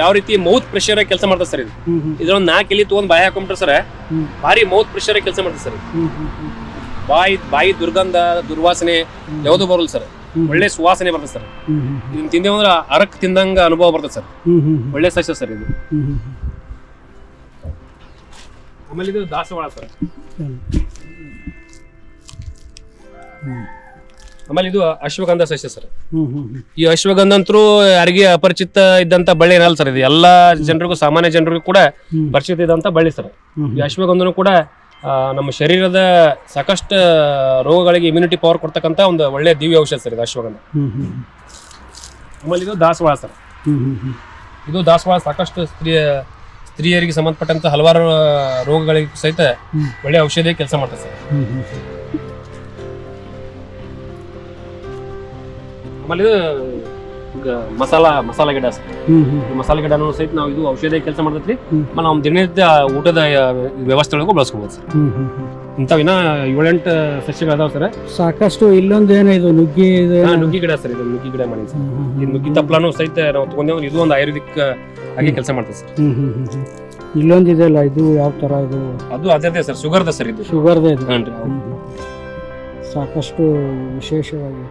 ಯಾವ ರೀತಿ ಮೌತ್ ಪ್ರೆಷರ್ ಕೆಲಸ ಮಾಡ್ತದೆ ಸರ್ ಇದು ಇದ್ರೊಂದು ನಾಲ್ಕು ಎಲ್ಲಿ ತಗೊಂಡ್ ಬಾಯಿ ಹಾಕೊಂಡ್ರೆ ಸರ್. ಭಾರಿ ಮೌತ್ ಪ್ರೆಷರ್ ಕೆಲಸ ಮಾಡ್ತದೆ ಸರ್ ಬಾಯಿ ಬಾಯಿ ದುರ್ಗಂಧ, ದುರ್ವಾಸನೆ ಯಾವುದು ಬರಲ್ಲ ಸರ್ ಒಳ್ಳೆ ಸುವಾಸನೆ ಬರ್ತದೆ ಸರ್ ಇದನ್ನ ತಿಂದೇವು ಅಂದ್ರೆ ಅರಕ್ ತಿಂದಂಗ ಅನುಭವ ಬರ್ತದೆ ಸರ್ ಒಳ್ಳೆ ಸಸ್ಯ ಸರ್ ಇದು ಆಮೇಲೆ ಇದು ದಾಸವಾಳ ಸರ್ ಆಮೇಲೆ ಇದು ಅಶ್ವಗಂಧ ಸಸ್ಯ ಸರ್. ಈ ಅಶ್ವಗಂಧ ಅಂತರೂ ಯಾರಿಗೆ ಅಪರಿಚಿತ ಇದ್ದಂತ ಬಳ್ಳಿ ಏನಲ್ಲ ಸರ್ ಇದು. ಎಲ್ಲಾ ಜನರಿಗೂ ಸಾಮಾನ್ಯ ಜನರಿಗೂ ಕೂಡ. ಪರಿಚಿತ ಇದ್ದಂತ ಬಳ್ಳಿ ಸರ್. ಈ ಅಶ್ವಗಂಧನು ಕೂಡ ಆ, ನಮ್ಮ ಶರೀರದ ಸಾಕಷ್ಟು ರೋಗಗಳಿಗೆ ಇಮ್ಯುನಿಟಿ ಪವರ್ ಕೊಡ್ತಕ್ಕಂತ ಒಂದು ಒಳ್ಳೆ ದಿವ್ಯ ಔಷಧ ಸರ್ ಇದು ಅಶ್ವಗಂಧ. ಆಮೇಲೆ ಇದು ದಾಸವಾಳ ಸರ್. ಇದು ದಾಸವಾಳ ಸಾಕಷ್ಟು ಸ್ತ್ರೀಯ ಸ್ತ್ರೀಯರಿಗೆ ಸಂಬಂಧಪಟ್ಟಂತ ಹಲವಾರು ರೋಗಗಳಿಗೆ ಸಹಿತ. ಒಳ್ಳೆ ಔಷಧಿ ಕೆಲಸ ಮಾಡ್ತದೆ ಸರ್. ಆಮೇಲೆ ಇದು ಈಗ ಮಸಾಲ ಮಸಾಲ ಗಿಡ ಸರ್. ಈ ಮಸಾಲೆ ಗಿಡನೂ ಸಹಿತ ನಾವು ಇದು ಔಷಧಿ ಕೆಲಸ ಮಾಡ್ತೈತ್ರಿ. ಆಮೇಲೆ ನಾವು ದಿನನಿತ್ಯ ಊಟದ ವ್ಯವಸ್ಥೆ ಒಳಗೂ ಬಳಸ್ಕೊಬೋದು ಸರ್. ಇಂಥವಿನ ಏಳೆಂಟು ಸಸ್ಯಗಳು ಅದಾವ ಸರ್. ಸಾಕಷ್ಟು ಇಲ್ಲೊಂದು ಏನೋ ಇದು ನುಗ್ಗಿ ಇದು ನುಗ್ಗಿ ಗಿಡ ಸರ್ ಇದು ನುಗ್ಗಿ ಗಿಡ ಮಾಡಿ ಸರ್. ಈ ನುಗ್ಗಿ ತಪ್ಪಲನು ಸಹಿತ ನಾವು ತಗೊಂಡೇವ್ ಇದು ಒಂದು ಆಯುರ್ವೇದಿಕ್ ಆಗಿ ಕೆಲಸ ಮಾಡ್ತದೆ ಸರ್. ಇಲ್ಲೊಂದು ಇದೆಯಲ್ಲ ಇದು ಯಾವ ತರ ಇದು? ಅದು ಅದೇ ಸರ್ ಶುಗರ್ದ ಸರ್ ಇದು. ಶುಗರ್ದ ಇದು. ಸಾಕಷ್ಟು ವಿಶೇಷವಾಗಿ.